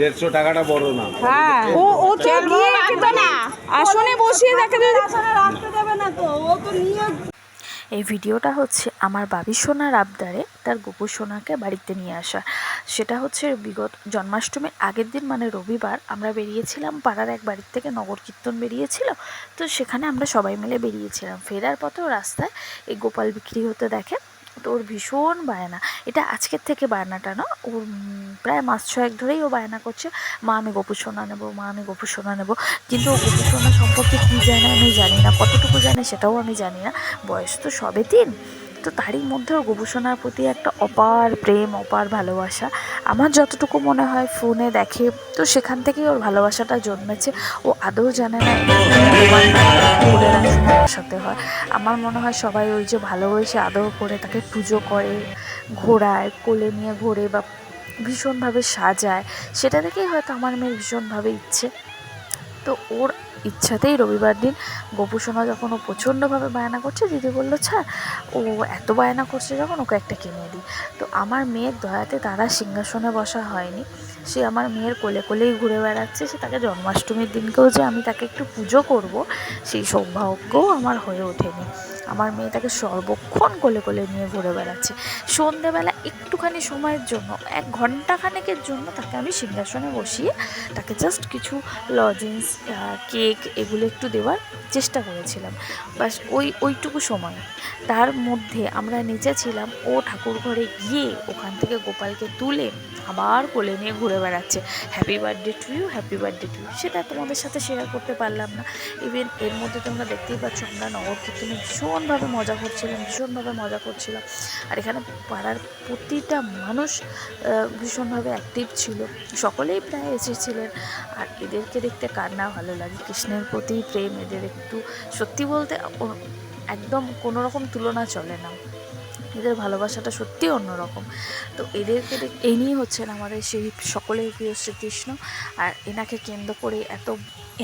দেড়শো টাকাটা বড় না। হ্যাঁ। ও ও তো গিয়ে একেবারে আসনে বসিয়ে দেখে রাখতে দেবে না তো। ও তো নিয়ে এই ভিডিওটা হচ্ছে আমার বাবি সোনার আবদারে তার গোপু সোনাকে বাড়িতে নিয়ে আসা। সেটা হচ্ছে বিগত জন্মাষ্টমীর আগের দিন মানে রবিবার আমরা বেরিয়েছিলাম পাড়ার এক বাড়ির থেকে নগর কীর্তন বেরিয়েছিল। তো সেখানে আমরা সবাই মিলে বেরিয়েছিলাম। ফেরার পথেও রাস্তায় এই গোপাল বিক্রি হতে দেখে তো ওর ভীষণ বায়না। এটা আজকের থেকে বায়নাটা না, ওর প্রায় মাস ছয়েক ধরেই ও বায়না করছে, মা, আমি গোপু সোনা নেব, মা, আমি গোপু সোনা নেব। কিন্তু ও গোপু সোনা সম্পর্কে কী জানে আমি জানি না, কতটুকু জানে সেটাও আমি জানি না। বয়স তো সবে তিন, তো তারই মধ্যে ওর গোপুসোনার প্রতি একটা অপার প্রেম, অপার ভালোবাসা। আমার যতটুকু মনে হয় ফোনে দেখে, তো সেখান থেকেই ওর ভালোবাসাটা জন্মেছে। ও আদৌ জানে না। হয় আমার মনে হয় সবাই ওই যে ভালোবেসে আদর করে তাকে পুজো করে, ঘোরায়, কোলে নিয়ে ঘোরে বা ভীষণভাবে সাজায়, সেটা থেকেই হয়তো আমার মেয়ের ভীষণভাবে ইচ্ছে। তো ওর ইচ্ছাতেই রবিবার দিন গোপুসোনা যখন ও প্রচণ্ডভাবে বায়না করছে, দিদি বলল, ছা, ও এত বায়না করছে যখন, ওকে একটা কিনে দিই। তো আমার মেয়ের দয়াতে তারা সিংহাসনে বসা হয়নি। সে আমার মেয়ের কোলে কোলেই ঘুরে বেড়াচ্ছে, সে তাকে জন্মাষ্টমীর দিনকেও যে আমি তাকে একটু পুজো করব, সেই সৌভাগ্যও আমার হয়ে ওঠেনি। আমার মেয়ে তাকে সর্বক্ষণ কোলে কোলে নিয়ে ঘুরে বেড়াচ্ছে। সন্ধেবেলা একটুখানি সময়ের জন্য, এক ঘণ্টা খানেকের জন্য তাকে আমি সিংহাসনে বসিয়ে তাকে জাস্ট কিছু লজেন্স কেক এগুলো একটু দেওয়ার চেষ্টা করেছিলাম। বাস ওই, ওইটুকু সময়। তার মধ্যে আমরা নিচে ছিলাম, ও ঠাকুর ঘরে গিয়ে ওখান থেকে গোপালকে তুলে আবার কোলে নিয়ে ঘুরে বেড়াচ্ছে। Happy birthday to you happy birthday to you সেটা তোমাদের সাথে শেয়ার করতে পারলাম না। ইভেন এর মধ্যে তোমরা দেখতেই পাচ্ছ, আমরা নগর কীর্তনে ভীষণভাবে মজা করছিলাম, ভীষণভাবে মজা করছিলাম। আর এখানে পাড়ার প্রতিটা মানুষ ভীষণভাবে অ্যাক্টিভ ছিল। সকলেই প্রায় এসেছিলেন। আর এদেরকে দেখতে কার না ভালো লাগে। কৃষ্ণের প্রতি প্রেম, এদের একটু সত্যি বলতে একদম কোনো রকম তুলনা চলে না। এদের ভালোবাসাটা সত্যি অন্যরকম। তো এদেরকে নিয়ে হচ্ছেন আমাদের সেই সকলের প্রিয় শ্রীকৃষ্ণ। আর এনাকে কেন্দ্র করে এত,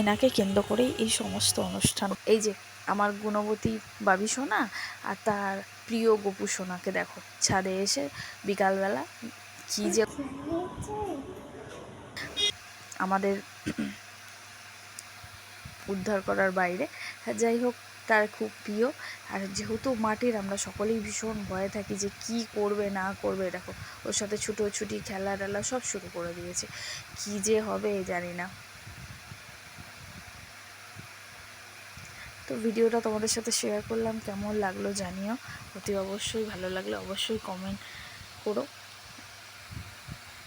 এনাকে কেন্দ্র করেই এই সমস্ত অনুষ্ঠান। এই যে আমার গুণবতী বাবি সোনা আর তার প্রিয় গপু সোনাকে দেখো, ছাদে এসে বিকালবেলা কী যে আমাদের উদ্ধার করার বাইরে। যাই হোক তার খুব প্রিয়। আর যেহেতু মাটির, আমরা সকলেই ভীষণ ভয়ে থাকি যে কি করবে, না করবে, দেখো, ওর সাথে ছুটোছুটি খেলা টেলা সব শুরু করে দিয়েছে। কি যে হবে জানি না। তো ভিডিওটা তোমাদের সাথে শেয়ার করলাম, কেমন লাগল জানিও। অতি অবশ্যই ভালো লাগলে অবশ্যই কমেন্ট করো।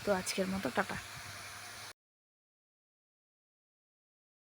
তো আজকের মতো, টাটা।